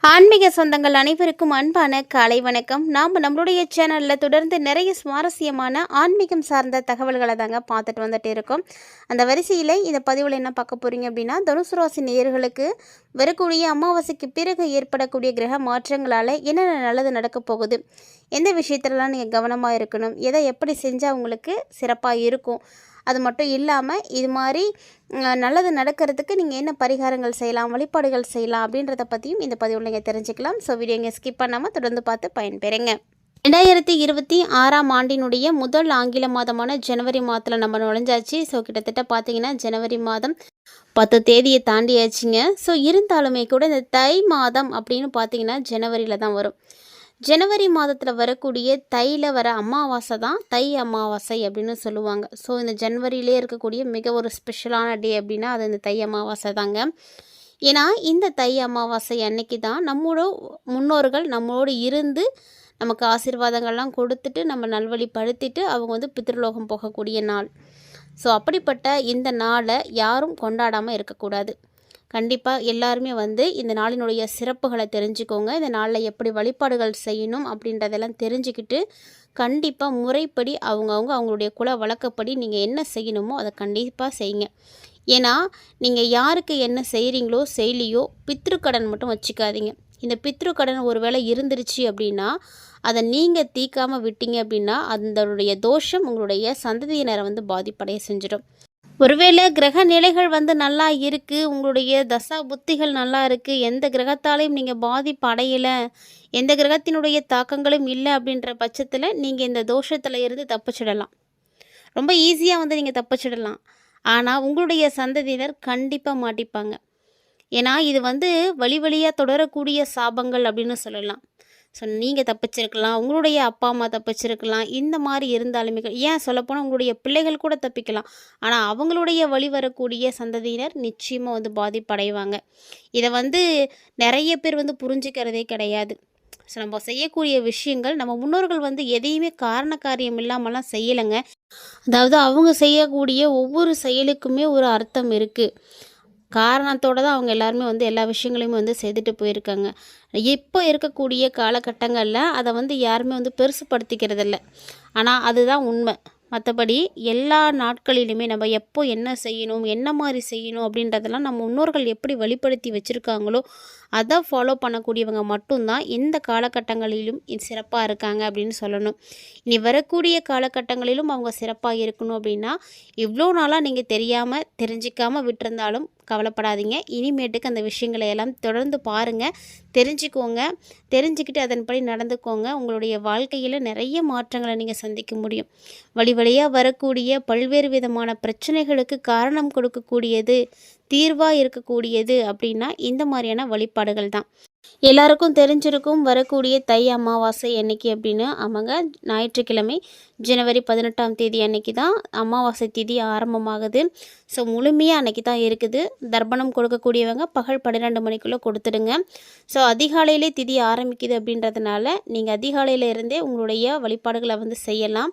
ஆன்மீக சொந்தங்கள் அனைவருக்கும் அன்பான காலை வணக்கம். நாம் நம்மளுடைய சேனலில் தொடர்ந்து நிறைய சுவாரஸ்யமான ஆன்மீகம் சார்ந்த தகவல்களை தாங்க பார்த்துட்டு வந்துட்டு இருக்கோம். அந்த வரிசையில் இந்த பதிவில் என்ன பார்க்க போகிறீங்க அப்படின்னா தனுசு ராசி நேயர்களுக்கு வரக்கூடிய அமாவாசைக்கு பிறகு ஏற்படக்கூடிய கிரக மாற்றங்களால் என்னென்ன நல்லது நடக்க போகுது எந்த விஷயத்துலலாம் நீங்கள் கவனமாக இருக்கணும் எதை எப்படி செஞ்சால் உங்களுக்கு சிறப்பாக இருக்கும் அது மட்டும் இல்லாமல் இது மாதிரி நல்லது நடக்கிறதுக்கு நீங்கள் என்ன பரிகாரங்கள் செய்யலாம் வழிபாடுகள் செய்யலாம் அப்படின்றத பற்றியும் இந்த பதிவில் நீங்கள் தெரிஞ்சுக்கலாம். ஸோ வீடியோ இங்கே ஸ்கிப் பண்ணாமல் தொடர்ந்து பார்த்து பயன்பெறுங்க. ரெண்டாயிரத்தி இருபத்தி ஆறாம் ஆண்டினுடைய முதல் ஆங்கில மாதமான ஜனவரி மாதத்தில் நம்ம நுழைஞ்சாச்சு. ஸோ கிட்டத்தட்ட பார்த்தீங்கன்னா ஜனவரி மாதம் பத்து தேதியை தாண்டியாச்சுங்க. ஸோ இருந்தாலுமே கூட இந்த தை மாதம் அப்படின்னு பார்த்தீங்கன்னா ஜனவரியில் தான் வரும். ஜனவரி மாதத்தில் வரக்கூடிய தையில் வர அமாவாசை தான் தை அமாவாசை அப்படின்னு சொல்லுவாங்க. ஸோ இந்த ஜனவரியிலே இருக்கக்கூடிய மிக ஒரு ஸ்பெஷலான டே அப்படின்னா அது இந்த தை அமாவாசை தாங்க. ஏன்னா இந்த தை அமாவாசை அன்னைக்கு தான் நம்மளோட முன்னோர்கள் நம்மளோடு இருந்து நமக்கு ஆசீர்வாதங்கள்லாம் கொடுத்துட்டு நம்ம நல்வழிப்படுத்திட்டு அவங்க வந்து பித்ருலோகம் போகக்கூடிய நாள். ஸோ அப்படிப்பட்ட இந்த நாளை யாரும் கொண்டாடாமல் இருக்கக்கூடாது. கண்டிப்பாக எல்லாருமே வந்து இந்த நாளினுடைய சிறப்புகளை தெரிஞ்சுக்கோங்க. இந்த நாளில் எப்படி வழிபாடுகள் செய்யணும் அப்படின்றதெல்லாம் தெரிஞ்சுக்கிட்டு கண்டிப்பாக முறைப்படி அவங்கவுங்க அவங்களுடைய குல வழக்கப்படி நீங்கள் என்ன செய்யணுமோ அதை கண்டிப்பாக செய்யுங்க. ஏன்னா நீங்கள் யாருக்கு என்ன செய்கிறீங்களோ செய்யலையோ பித்ருக்கடன் மட்டும் வச்சுக்காதீங்க. இந்த பித்ருக்கடன் ஒரு வேளை இருந்துருச்சு அப்படின்னா அதை நீங்கள் தீக்காமல் விட்டீங்க அப்படின்னா அதனுடைய தோஷம் உங்களுடைய சந்ததியினரை வந்து பாதிப்படைய செஞ்சிடும். ஒருவேளை கிரக நிலைகள் வந்து நல்லா இருக்குது உங்களுடைய தசா புத்திகள் நல்லா இருக்குது எந்த கிரகத்தாலையும் நீங்கள் பாதிப்பு அடையலை எந்த கிரகத்தினுடைய தாக்கங்களும் இல்லை அப்படின்ற பட்சத்தில் நீங்கள் இந்த தோஷத்தில் இருந்து தப்பிச்சிடலாம். ரொம்ப ஈஸியாக வந்து நீங்கள் தப்பிச்சிடலாம். ஆனால் உங்களுடைய சந்ததியினர் கண்டிப்பாக மாட்டிப்பாங்க. ஏன்னா இது வந்து வழி வழியாக தொடரக்கூடிய சாபங்கள் அப்படின்னு சொல்லலாம். ஸோ நீங்கள் தப்பிச்சிருக்கலாம் உங்களுடைய அப்பா அம்மா தப்பிச்சிருக்கலாம் இந்த மாதிரி இருந்தாலுமே ஏன் சொல்லப்போனால் உங்களுடைய பிள்ளைகள் கூட தப்பிக்கலாம். ஆனால் அவங்களுடைய வழி வரக்கூடிய சந்ததியினர் நிச்சயமாக வந்து பாதிப்படைவாங்க. இதை வந்து நிறைய பேர் வந்து புரிஞ்சுக்கிறதே கிடையாது. ஸோ நம்ம செய்யக்கூடிய விஷயங்கள் நம்ம முன்னோர்கள் வந்து எதையுமே காரண காரியம் இல்லாமலாம் செய்யலைங்க. அதாவது அவங்க செய்யக்கூடிய ஒவ்வொரு செயலுக்குமே ஒரு அர்த்தம் இருக்குது காரணத்தோடு தான் அவங்க எல்லாருமே வந்து எல்லா விஷயங்களையுமே வந்து செய்துட்டு போயிருக்காங்க. இப்போ இருக்கக்கூடிய காலகட்டங்களில் அதை வந்து யாருமே வந்து பெருசுப்படுத்திக்கிறதில்ல. ஆனால் அதுதான் உண்மை. மற்றபடி எல்லா நாட்களிலுமே நம்ம எப்போ என்ன செய்யணும் என்ன மாதிரி செய்யணும் அப்படின்றதெல்லாம் நம்ம முன்னோர்கள் எப்படி வெளிப்படுத்தி வச்சுருக்காங்களோ அதை ஃபாலோ பண்ணக்கூடியவங்க மட்டும்தான் இந்த காலகட்டங்களிலும் சிறப்பாக இருக்காங்க அப்படின்னு சொல்லணும். இனி வரக்கூடிய காலகட்டங்களிலும் அவங்க சிறப்பாக இருக்கணும் அப்படின்னா இவ்வளோ நாளாக நீங்கள் தெரியாமல் தெரிஞ்சிக்காமல் விட்டுருந்தாலும் கவலைப்படாதீங்க. இனிமேட்டுக்கு அந்த விஷயங்களை எல்லாம் தொடர்ந்து பாருங்கள் தெரிஞ்சுக்கோங்க தெரிஞ்சுக்கிட்டு அதன்படி நடந்துக்கோங்க. உங்களுடைய வாழ்க்கையில் நிறைய மாற்றங்களை நீங்கள் சந்திக்க முடியும். வழி வழியாக வரக்கூடிய பல்வேறு விதமான பிரச்சனைகளுக்கு காரணம் கொடுக்கக்கூடியது தீர்வாக இருக்கக்கூடியது அப்படின்னா இந்த மாதிரியான வழிபாடுகள் தான். எல்லாருக்கும் தெரிஞ்சிருக்கும் வரக்கூடிய தை அமாவாசை என்னைக்கு அப்படின்னு ஆமாங்க ஞாயிற்றுக்கிழமை ஜனவரி பதினெட்டாம் தேதி அன்னைக்கு தான் அமாவாசை திதி ஆரம்பமாகுது. ஸோ முழுமையாக அன்னைக்கு தான் இருக்குது. தர்ப்பணம் கொடுக்கக்கூடியவங்க பகல் பன்னிரெண்டு மணிக்குள்ளே கொடுத்துடுங்க. ஸோ அதிகாலையிலே திதி ஆரம்பிக்குது அப்படின்றதுனால நீங்கள் அதிகாலையில இருந்தே உங்களுடைய வழிபாடுகளை வந்து செய்யலாம்.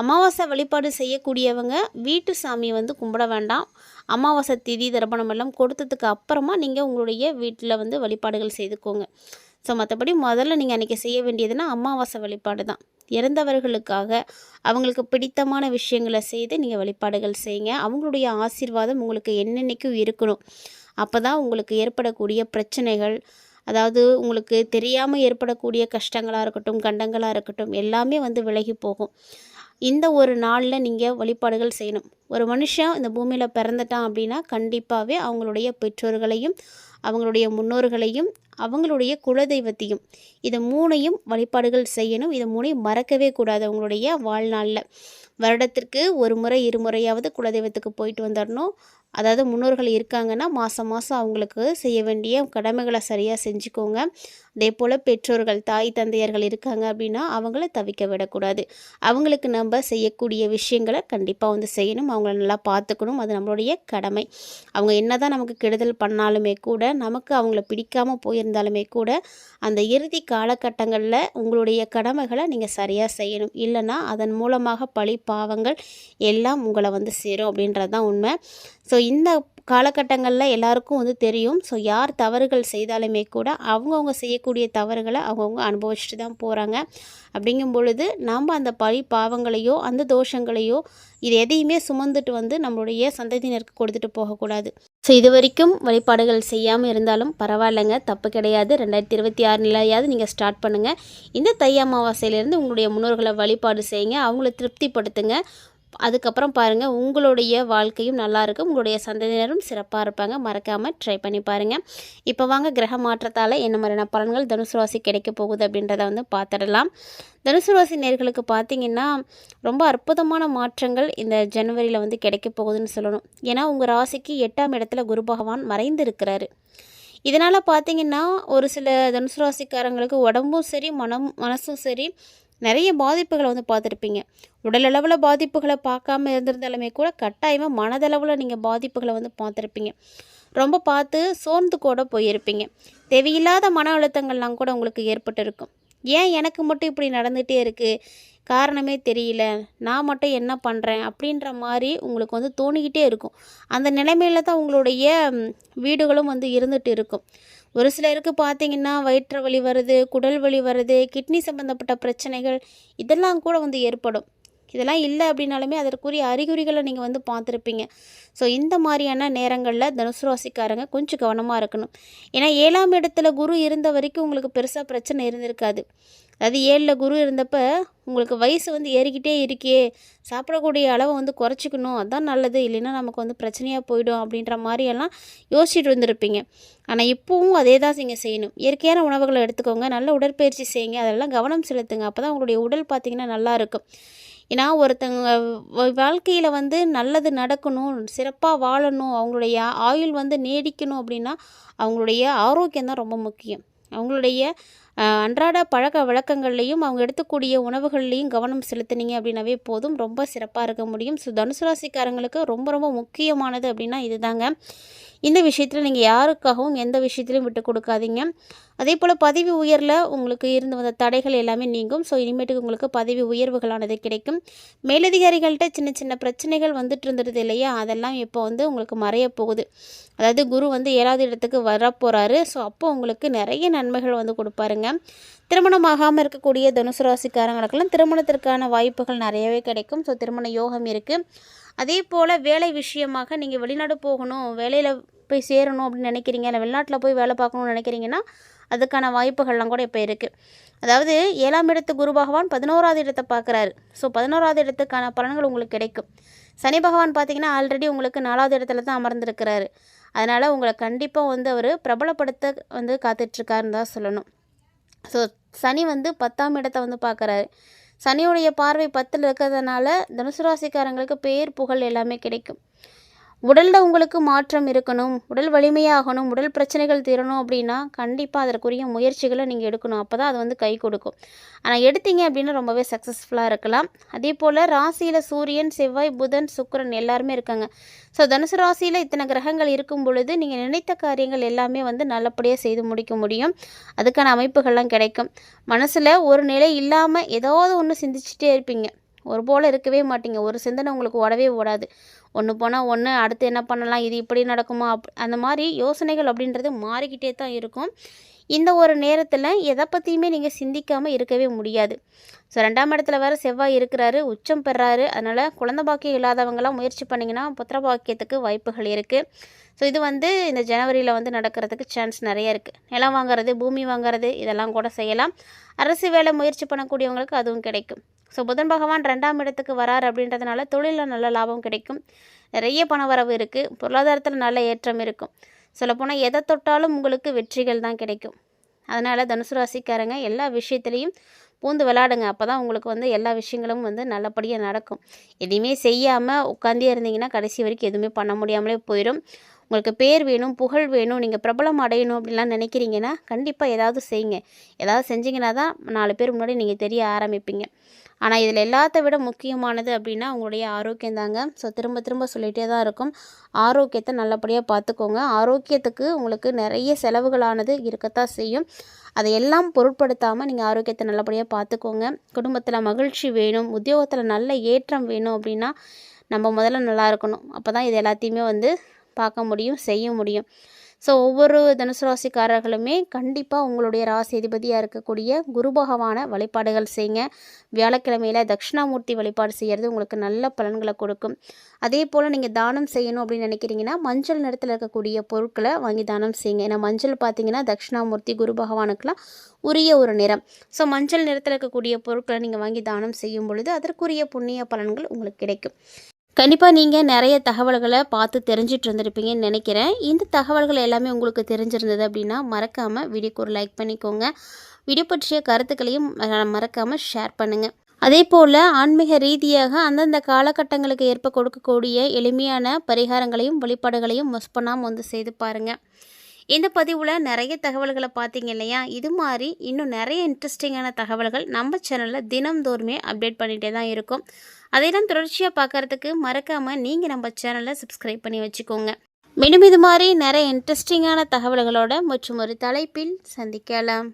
அமாவாசை வழிபாடு செய்யக்கூடியவங்க வீட்டு சாமியை வந்து கும்பிட வேண்டாம். அமாவாசை திதி தர்ப்பணம் எல்லாம் கொடுத்ததுக்கு அப்புறமா நீங்கள் உங்களுடைய வீட்டில் வந்து வழிபாடுகள் செய்துக்கோங்க. ஸோ மற்றபடி முதல்ல நீங்கள் அன்றைக்கி செய்ய வேண்டியதுன்னா அமாவாசை வழிபாடு தான். இறந்தவர்களுக்காக அவங்களுக்கு பிடித்தமான விஷயங்களை செய்து நீங்கள் வழிபாடுகள் செய்யுங்க. அவங்களுடைய ஆசீர்வாதம் உங்களுக்கு என்னென்னைக்கும் இருக்கணும். அப்போ தான் உங்களுக்கு ஏற்படக்கூடிய பிரச்சனைகள் அதாவது உங்களுக்கு தெரியாமல் ஏற்படக்கூடிய கஷ்டங்களாக இருக்கட்டும் கண்டங்களாக இருக்கட்டும் எல்லாமே வந்து விலகி போகும். இந்த ஒரு நாளில் நீங்கள் வழிபாடுகள் செய்யணும். ஒரு மனுஷன் இந்த பூமியில் பிறந்துட்டான் அப்படின்னா கண்டிப்பாகவே அவங்களுடைய பெற்றோர்களையும் அவங்களுடைய முன்னோர்களையும் அவங்களுடைய குலதெய்வத்தையும். இதை மூணையும் வழிபாடுகள் செய்யணும். இதை மூணையும் மறக்கவே கூடாது அவங்களுடைய வாழ்நாளில். வருடத்திற்கு ஒரு முறை இருமுறையாவது குலதெய்வத்துக்கு போயிட்டு வந்துடணும் அதாவது முன்னோர்கள் இருக்காங்கன்னா மாதம் மாதம் அவங்களுக்கு செய்ய வேண்டிய கடமைகளை சரியாக செஞ்சுக்கோங்க. அதே போல் பெற்றோர்கள் தாய் தந்தையர்கள் இருக்காங்க அப்படின்னா அவங்கள தவிக்க விடக்கூடாது. அவங்களுக்கு நம்ம செய்யக்கூடிய விஷயங்களை கண்டிப்பாக வந்து செய்யணும். அவங்கள நல்லா பார்த்துக்கணும். அது நம்மளுடைய கடமை. அவங்க என்னதான் நமக்கு கெடுதல் பண்ணாலுமே கூட நமக்கு அவங்கள பிடிக்காமல் போயிருந்தாலுமே கூட அந்த இறுதி காலகட்டங்களில் உங்களுடைய கடமைகளை நீங்கள் சரியாக செய்யணும். இல்லைன்னா அதன் மூலமாக பழி பாவங்கள் எல்லாம் உங்களை வந்து சேரும் அப்படின்றது தான் உண்மை. ஸோ இந்த காலகட்டங்களில் எல்லாருக்கும் வந்து தெரியும். ஸோ யார் தவறுகள் செய்தாலுமே கூட அவங்கவுங்க செய்யக்கூடிய தவறுகளை அவங்கவுங்க அனுபவிச்சுட்டு தான் போகிறாங்க அப்படிங்கும் பொழுது நாம் அந்த பழி பாவங்களையோ அந்த தோஷங்களையோ இது எதையுமே சுமந்துட்டு வந்து நம்மளுடைய சந்ததியினருக்கு கொடுத்துட்டு போகக்கூடாது. ஸோ இது வரைக்கும் வழிபாடுகள் செய்யாமல் இருந்தாலும் பரவாயில்லைங்க. தப்பு கிடையாது. ரெண்டாயிரத்தி இருபத்தி ஆறு நிலையாவது நீங்கள் ஸ்டார்ட் பண்ணுங்கள் இந்த தை அமாவாசையிலேருந்து உங்களுடைய முன்னோர்களை வழிபாடு செய்யுங்க. அவங்கள திருப்திப்படுத்துங்க. அதுக்கப்புறம் பாருங்கள் உங்களுடைய வாழ்க்கையும் நல்லா இருக்கும் உங்களுடைய சந்ததியினரும் சிறப்பாக இருப்பாங்க மறக்காமல் ட்ரை பண்ணி பாருங்கள் இப்போ வாங்க கிரக மாற்றத்தால் என்ன மாதிரியான பலன்கள் தனுசு ராசி கிடைக்க போகுது அப்படின்றத வந்து பார்த்துடலாம் தனுசு ராசி நேர்களுக்கு பார்த்தீங்கன்னா ரொம்ப அற்புதமான மாற்றங்கள் இந்த ஜனவரியில் வந்து கிடைக்க போகுதுன்னு சொல்லணும். ஏன்னா உங்கள் ராசிக்கு எட்டாம் இடத்துல குரு பகவான் மறைந்து இருக்கிறாரு இதனால் பார்த்தீங்கன்னா ஒரு சில தனுசு ராசிக்காரங்களுக்கு உடம்பும் சரி மனம் மனசும் சரி நிறைய பாதிப்புகளை வந்து பார்த்துருப்பீங்க. உடலளவில் பாதிப்புகளை பார்க்காம இருந்திருந்தாலுமே கூட கட்டாயமாக மனதளவில் நீங்கள் பாதிப்புகளை வந்து பார்த்துருப்பீங்க. ரொம்ப பார்த்து சோர்ந்து கூட போயிருப்பீங்க. தேவையில்லாத மன அழுத்தங்கள்லாம் கூட உங்களுக்கு ஏற்பட்டிருக்கும். ஏன் எனக்கு மட்டும் இப்படி நடந்துகிட்டே இருக்குது காரணமே தெரியல. நான் மட்டும் என்ன பண்ணுறேன் அப்படின்ற மாதிரி உங்களுக்கு வந்து தோணிக்கிட்டே இருக்கும். அந்த நிலைமையில தான் உங்களுடைய வீடுகளும் வந்து இருந்துகிட்டு இருக்கும். ஒரு சிலருக்கு பார்த்தீங்கன்னா வயிற்று வலி வருது குடல் வலி வருது கிட்னி சம்மந்தப்பட்ட பிரச்சனைகள் இதெல்லாம் கூட வந்து ஏற்படும். இதெல்லாம் இல்லை அப்படின்னாலுமே அதற்குரிய அறிகுறிகளை நீங்கள் வந்து பார்த்துருப்பீங்க. ஸோ இந்த மாதிரியான நேரங்களில் தனுசு ராசிக்காரங்க கொஞ்சம் கவனமாக இருக்கணும். ஏன்னா ஏழாம் இடத்துல குரு இருந்த வரைக்கும் உங்களுக்கு பெருசாக பிரச்சனை இருந்திருக்காது. அதாவது ஏழில் குரு இருந்தப்போ உங்களுக்கு வயசு வந்து ஏறிக்கிட்டே இருக்கே சாப்பிடக்கூடிய அளவை வந்து குறைச்சிக்கணும் அதுதான் நல்லது. இல்லைன்னா நமக்கு வந்து பிரச்சனையாக போயிடும் அப்படின்ற மாதிரியெல்லாம் யோசிச்சுட்டு இருந்திருப்பீங்க. ஆனால் இப்போவும் அதே தான் நீங்கள் செய்யணும். இயற்கையான உணவுகளை எடுத்துக்கோங்க நல்ல உடற்பயிற்சி செய்யுங்க அதெல்லாம் கவனம் செலுத்துங்க. அப்போ தான் உங்களுடைய உடல் பார்த்திங்கன்னா நல்லாயிருக்கும் ஏன்னா ஒருத்தங்க வாழ்க்கையில் வந்து நல்லது நடக்கணும் சிறப்பாக வாழணும் அவங்களுடைய ஆயுள் வந்து நீடிக்கணும் அப்படின்னா அவங்களுடைய ஆரோக்கியம் தான் ரொம்ப முக்கியம். அவங்களுடைய அன்றாட பழக்க வழக்கங்கள்லையும் அவங்க எடுத்துக்கூடிய உணவுகள்லையும் கவனம் செலுத்துனீங்க அப்படின்னாவே போதும். ரொம்ப சிறப்பாக இருக்க முடியும். ஸோ தனுசு ராசிக்காரங்களுக்கு ரொம்ப ரொம்ப முக்கியமானது அப்படின்னா இதுதாங்க. இந்த விஷயத்தில் நீங்கள் யாருக்காகவும் எந்த விஷயத்திலையும் விட்டு கொடுக்காதீங்க. அதே போல் பதவி உயரில் உங்களுக்கு இருந்து வந்த தடைகள் எல்லாமே நீங்கும். ஸோ இனிமேட்டுக்கு உங்களுக்கு பதவி உயர்வுகளானது கிடைக்கும். மேலதிகாரிகள்கிட்ட சின்ன சின்ன பிரச்சனைகள் வந்துட்டு இருந்துருது இல்லையா? அதெல்லாம் இப்போ வந்து உங்களுக்கு மறைய போகுது. அதாவது குரு வந்து ஏழாவது இடத்துக்கு வரப்போகிறாரு ஸோ அப்போ உங்களுக்கு நிறைய நன்மைகள் வந்து கொடுப்பாருங்க. திருமணமாகாமல் இருக்கக்கூடிய தனுசு ராசிக்காரங்களுக்கெல்லாம் திருமணத்திற்கான வாய்ப்புகள் நிறையவே கிடைக்கும். ஸோ திருமண யோகம் இருக்குது அதே போல் வேலை விஷயமாக நீங்கள் வெளிநாடு போகணும் வேலையில் போய் சேரணும் அப்படின்னு நினைக்கிறீங்க இல்லை வெளிநாட்டில் போய் வேலை பார்க்கணும்னு நினைக்கிறீங்கன்னா அதுக்கான வாய்ப்புகள்லாம் கூட இப்போ இருக்குது அதாவது ஏழாம் இடத்து குரு பகவான் பதினோராவது இடத்தை பார்க்குறாரு. ஸோ பதினோராவது இடத்துக்கான பலன்கள் உங்களுக்கு கிடைக்கும். சனி பகவான் பார்த்தீங்கன்னா ஆல்ரெடி உங்களுக்கு நாலாவது இடத்துல தான் அமர்ந்திருக்கிறாரு. அதனால் உங்களை கண்டிப்பாக வந்து அவர் பிரபலப்படுத்த வந்து காத்துட்ருக்காருன்னு தான் சொல்லணும். ஸோ சனி வந்து பத்தாம் இடத்தை வந்து பார்க்குறாரு. சனியுடைய பார்வை பத்தில் இருக்கிறதுனால தனுசு ராசிக்காரங்களுக்கு பேர் புகழ் எல்லாமே கிடைக்கும். உடலில் உங்களுக்கு மாற்றம் இருக்கணும் உடல் வலிமையாகணும் உடல் பிரச்சனைகள் தீரணும் அப்படின்னா கண்டிப்பாக அதற்குரிய முயற்சிகளை நீங்கள் எடுக்கணும். அப்போ தான் அது வந்து கை கொடுக்கும். ஆனால் எடுத்தீங்க அப்படின்னா ரொம்பவே சக்ஸஸ்ஃபுல்லாக இருக்கலாம். அதே போல் ராசியில் சூரியன் செவ்வாய் புதன் சுக்கரன் எல்லாருமே இருக்காங்க. ஸோ தனுசு ராசியில் இத்தனை கிரகங்கள் இருக்கும் பொழுது நீங்கள் நினைத்த காரியங்கள் எல்லாமே வந்து நல்லபடியாக செய்து முடிக்க முடியும். அதுக்கான அமைப்புகள்லாம் கிடைக்கும். மனசில் ஒரு நிலை இல்லாமல் ஏதாவது ஒன்று சிந்திச்சுட்டே இருப்பீங்க. ஒரு போல் இருக்கவே மாட்டீங்க. ஒரு சிந்தனை உங்களுக்கு ஓடவே ஓடாது. ஒன்று போனால் ஒன்று அடுத்து என்ன பண்ணலாம் இது இப்படி நடக்குமா அப் அந்த மாதிரி யோசனைகள் அப்படின்றது மாறிக்கிட்டே தான் இருக்கும். இந்த ஒரு நேரத்தில் எதை பற்றியுமே நீங்கள் சிந்திக்காமல் இருக்கவே முடியாது. ஸோ ரெண்டாம் இடத்துல வேறு செவ்வாய் இருக்கிறாரு உச்சம் பெறாரு. அதனால் குழந்த பாக்கியம் இல்லாதவங்களாம் முயற்சி பண்ணிங்கன்னா புத்திர பாக்கியத்துக்கு வாய்ப்புகள் இருக்குது ஸோ இது வந்து இந்த ஜனவரியில் வந்து நடக்கிறதுக்கு சான்ஸ் நிறைய இருக்குது நிலம் வாங்குறது பூமி வாங்குறது இதெல்லாம் கூட செய்யலாம். அரசு வேலை முயற்சி பண்ணக்கூடியவங்களுக்கு அதுவும் கிடைக்கும். ஸோ புதன் பகவான் ரெண்டாம் இடத்துக்கு வரார் அப்படின்றதுனால தொழிலில் நல்ல லாபம் கிடைக்கும். நிறைய பண வரவு இருக்குது பொருளாதாரத்தில் நல்ல ஏற்றம் இருக்கும். சொல்லப்போனால் எதை தொட்டாலும் உங்களுக்கு வெற்றிகள் தான் கிடைக்கும். அதனால் தனுசு ராசிக்காரங்க எல்லா விஷயத்துலேயும் பூந்து விளாடுங்க அப்போ தான் உங்களுக்கு வந்து எல்லா விஷயங்களும் வந்து நல்லபடியாக நடக்கும். எதையுமே செய்யாமல் உட்காந்தே இருந்தீங்கன்னா கடைசி வரைக்கும் எதுவுமே பண்ண முடியாமலே போயிடும் உங்களுக்கு பேர் வேணும் புகழ் வேணும் நீங்கள் பிரபலம் அடையணும் அப்படின்லாம் நினைக்கிறீங்கன்னா கண்டிப்பாக ஏதாவது செய்யுங்க. ஏதாவது செஞ்சிங்கன்னா தான் நாலு பேர் முன்னாடி நீங்கள் தெரிய ஆரம்பிப்பீங்க. ஆனால் இதில் எல்லாத்த விட முக்கியமானது அப்படின்னா உங்களுடைய ஆரோக்கியம் தாங்க. ஸோ திரும்ப திரும்ப சொல்லிகிட்டே தான் இருக்கும். ஆரோக்கியத்தை நல்லபடியாக பார்த்துக்கோங்க ஆரோக்கியத்துக்கு உங்களுக்கு நிறைய செலவுகளானது இருக்கத்தான் செய்யும். அதையெல்லாம் பொருட்படுத்தாமல் நீங்கள் ஆரோக்கியத்தை நல்லபடியாக பார்த்துக்கோங்க குடும்பத்தில் மகிழ்ச்சி வேணும். உத்தியோகத்தில் நல்ல ஏற்றம் வேணும் அப்படின்னா நம்ம முதல்ல நல்லா இருக்கணும். அப்போ தான் இது எல்லாத்தையுமே வந்து பார்க்க முடியும் செய்ய முடியும். ஸோ ஒவ்வொரு தனுசு ராசிக்காரர்களுமே கண்டிப்பாக உங்களுடைய ராசி அதிபதியாக இருக்கக்கூடிய குரு பகவான வழிபாடுகள் செய்யுங்க. வியாழக்கிழமையில் தட்சிணாமூர்த்தி வழிபாடு செய்கிறது உங்களுக்கு நல்ல பலன்களை கொடுக்கும். அதே போல் நீங்கள் தானம் செய்யணும் அப்படின்னு நினைக்கிறீங்கன்னா மஞ்சள் நிறத்தில் இருக்கக்கூடிய பொருட்களை வாங்கி தானம் செய்யுங்க. ஏன்னா மஞ்சள் பார்த்தீங்கன்னா தட்சிணாமூர்த்தி குரு பகவானுக்கெலாம் உரிய ஒரு நிறம். ஸோ மஞ்சள் நிறத்தில் இருக்கக்கூடிய பொருட்களை நீங்கள் வாங்கி தானம் செய்யும் பொழுது அதற்குரிய புண்ணிய பலன்கள் உங்களுக்கு கிடைக்கும். கண்டிப்பாக நீங்கள் நிறைய தகவல்களை பார்த்து தெரிஞ்சிட்டு இருந்திருப்பீங்கன்னு நினைக்கிறேன். இந்த தகவல்கள் எல்லாமே உங்களுக்கு தெரிஞ்சிருந்தது அப்படின்னா மறக்காமல் வீடியோக்கு ஒரு லைக் பண்ணிக்கோங்க. வீடியோ பற்றிய கருத்துக்களையும் மறக்காமல் ஷேர் பண்ணுங்கள் அதே போல் ஆன்மீக ரீதியாக அந்தந்த காலகட்டங்களுக்கு ஏற்ப கொடுக்கக்கூடிய எளிமையான பரிகாரங்களையும் வழிபாடுகளையும் மிஸ் பண்ணாமல் வந்து செய்து பாருங்கள் இந்த பதிவில் நிறைய தகவல்களை பார்த்தீங்க இல்லையா? இது மாதிரி இன்னும் நிறைய இன்ட்ரெஸ்டிங்கான தகவல்கள் நம்ம சேனலில் தினம்தோறுமே அப்டேட் பண்ணிகிட்டே தான் இருக்கும். அதையெல்லாம் தொடர்ச்சியாக பார்க்குறதுக்கு மறக்காமல் நீங்கள் நம்ம சேனலை சப்ஸ்கிரைப் பண்ணி வச்சுக்கோங்க. மீண்டும் இது மாதிரி நிறைய இன்ட்ரெஸ்டிங்கான தகவல்களோட மற்றும் ஒரு தலைப்பில் சந்திக்கலாம்.